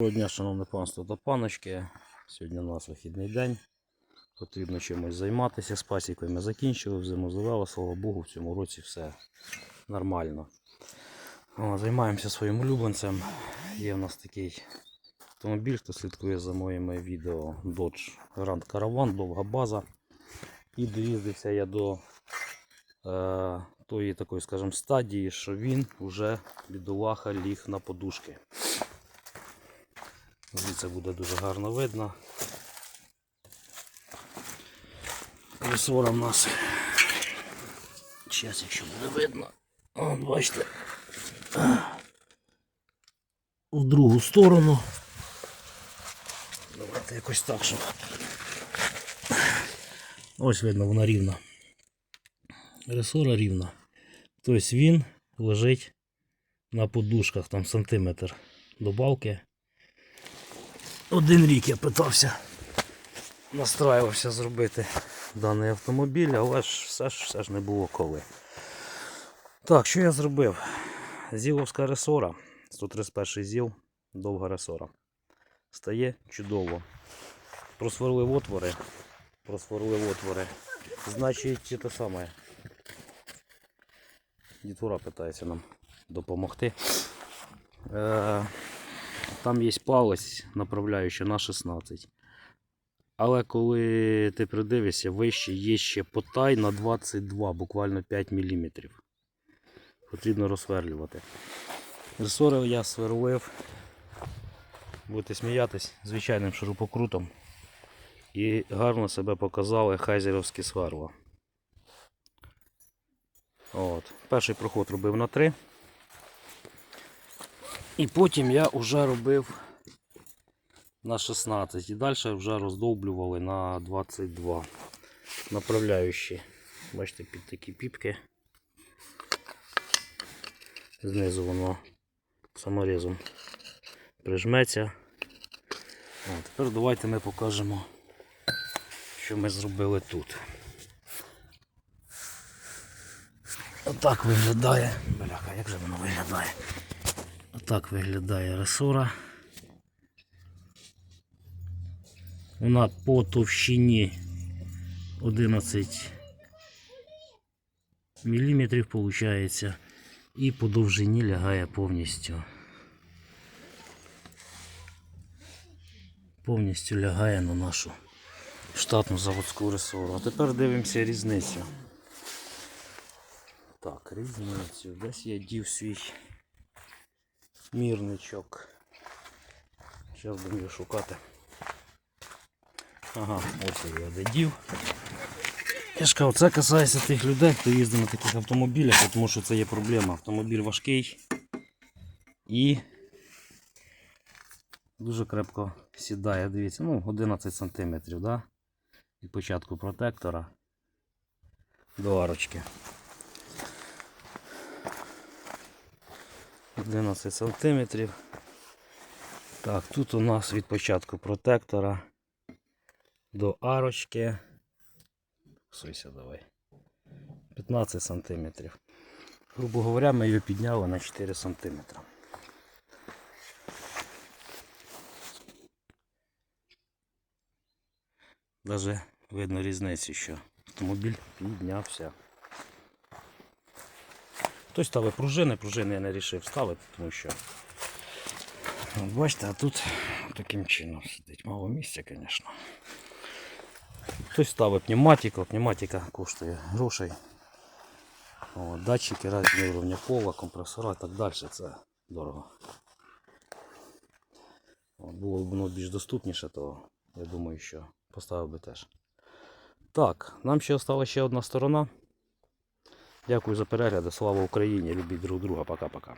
Доброго дня, шановне панство та паночки. Сьогодні у нас вихідний день. Потрібно чимось займатися. З пасікою ми закінчили, зиму завели, слава Богу, в цьому році все нормально. О, займаємося своїм улюбленцем. Є в нас такий автомобіль, хто слідкує за моїми відео Dodge Grand Caravan, довга база. І доїздився я до е, тої такої, скажімо, стадії, що він вже бідолаха ліг на подушки. Звідси буде дуже гарно видно. Ресора в нас. Зараз, якщо буде видно. От, бачите. В другу сторону. Давайте якось так, щоб. Ось видно, вона рівна. Ресора рівна. Тобто він лежить на подушках, там сантиметр добавки. Один рік я питався, настраювався зробити даний автомобіль, але ж все ж все ж не було коли. Так, що я зробив? Зіловська ресора, 131 зіл, довга ресора. Стає чудово. Просверлив отвори. Просверлив отвори. Значить, те саме. Дітвора питається нам допомогти. Е, там є палець, направляючи на 16. Але коли ти придивишся, вище є ще потай на 22, буквально 5 мм. Потрібно розсверлювати. Ресори я сверлив, будете сміятись, звичайним шурупокрутом. І гарно себе показали хайзерівські сверла. От. Перший проход робив на 3. І потім я вже робив на 16 і далі вже роздовблювали на 22 направляючі. Бачите, під такі піпки. Знизу воно саморізом прижметься. А тепер давайте ми покажемо, що ми зробили тут. Отак виглядає. Бляха, як же воно виглядає? Отак виглядає ресора. Вона по товщині 11 мм виходить і по довжині лягає повністю. Повністю лягає на нашу штатну заводську ресору. А тепер дивимося різницю. Так, різницю. Десь я дів свій мірничок. Зараз будемо його шукати. Ага, ось я його додів. Я ж кажу, це касається тих людей, хто їздить на таких автомобілях, тому що це є проблема. Автомобіль важкий і дуже крепко сідає. Дивіться, ну 11 см да? від початку протектора до арочки. 11 сантиметрів. Так, тут у нас від початку протектора до арочки. Суйся давай. 15 сантиметрів. Грубо говоря, ми її підняли на 4 сантиметри. Даже видно різницю, що автомобіль піднявся. Хтось ставить пружини, пружини я не вирішив ставити, тому що От бачите, а тут таким чином сидить. Мало місця, звісно. Хтось ставить пневматику, пневматика коштує грошей. О, датчики різні уровня пола, компресора і так далі. Це дорого. От, було б воно більш доступніше, то я думаю, що поставив би теж. Так, нам ще осталася ще одна сторона. Дякую за перегляд. Слава Україні! Любіть друг друга. Пока-пока.